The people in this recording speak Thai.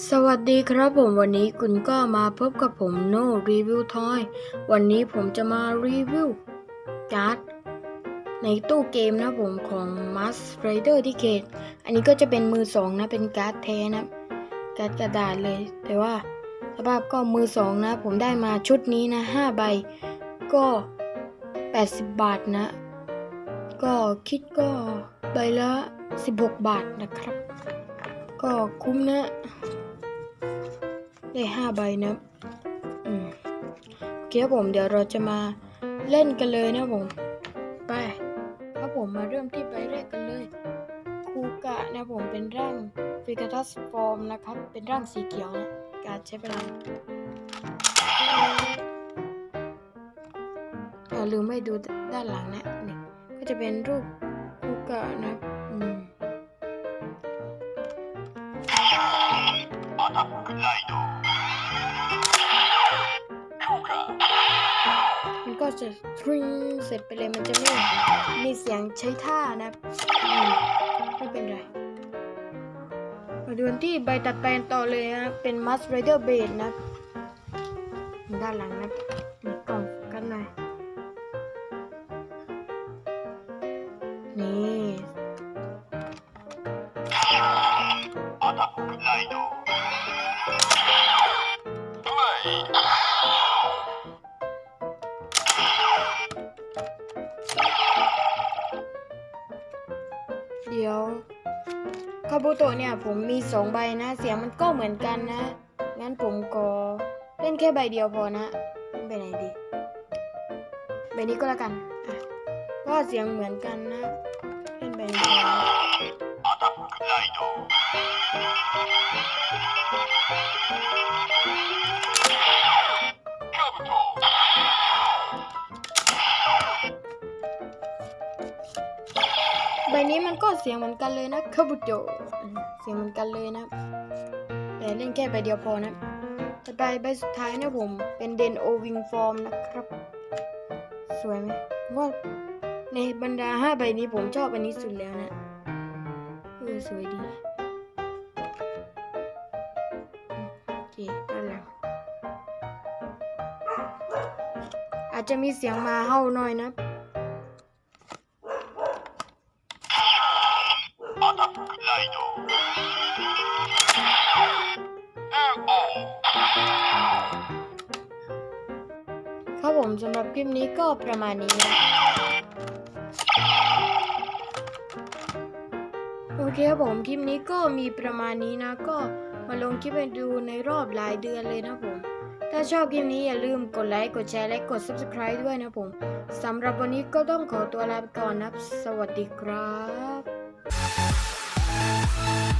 สวัสดีครับผมวันนี้คุณก็มาพบกับผมโนรีวิวทอยวันนี้ผมจะมารีวิวการ์ดในตู้เกมนะผมของ Mass Rider ที่เกตอันนี้ก็จะเป็นมือสองนะเป็นการ์ดแท้นะการ์ดกระดาษเลย แต่ว่าสภาพก็มือสองนะ ผมได้มาชุดนี้นะ5ใบ ก็ 80 บาทนะ ก็คิดก็ใบละ 16 บาทนะครับ ก็คุ้มนะ ได้ห้าใบนะอืมโอเคครับผมเดี๋ยวเราจะมาเล่นกันเลยนะผม ไปครับผมมาเริ่มที่ใบแรกกันเลยคูกะนะผมเป็นร่างฟิกาทัสฟอร์มนะครับ เป็นร่างสีเขียวนะการใช้พลังอย่าลืมไม่ดูด้านหลังนะนี่ก็จะเป็นรูปคูกะนะ ก็จะทริงเสร็จไปเลยมันจะไม่มีเสียงใช้ท่านะไม่เป็นไรมาดูนที่ใบตัดไปลงต่อเลยนะเป็นมัสไรเดอร์เบดนะด้านหลังนะมีกล่องกันหน่อยนี่ ดี๋ยวคาบุโตะเนี่ยผมมีสองใบนะ เสียงมันก็เหมือนกันนะ งั้นผมก็เล่นแค่ใบเดียวพอนะเล่นไปไหนดีใบนี้ก็แล้วกันเพราะเสียงเหมือนกันนะ เล่นใบนี้ ใบนี้มันก็เสียงเหมือนกันเลยนะคาบุโตะเสียงเหมือนกันเลยนะ แต่เล่นแค่ใบเดียวพอนะต่อไปใบสุดท้ายนะผม เป็นเดนโอวิงฟอร์มนะครับ สวยไหมว่าในบรรดาห้าใบนี้ผมชอบอันนี้สุดแล้วนะเออสวยดีโอเคด้านหลังอาจจะมีเสียงมาเห่าหน่อยนะ ผมสำหรับคลิปนี้ก็ประมาณนี้นะโอเคครับผมคลิปนี้ก็มีประมาณนี้นะ ก็มาลงคลิปไปดูในรอบหลายเดือนเลยนะผม ถ้าชอบคลิปนี้อย่าลืมกดไลค์ กดแชร์ และกด subscribe ด้วยนะผมสำหรับวันนี้ก็ต้องขอตัวลาไปก่อนนะสวัสดีครับ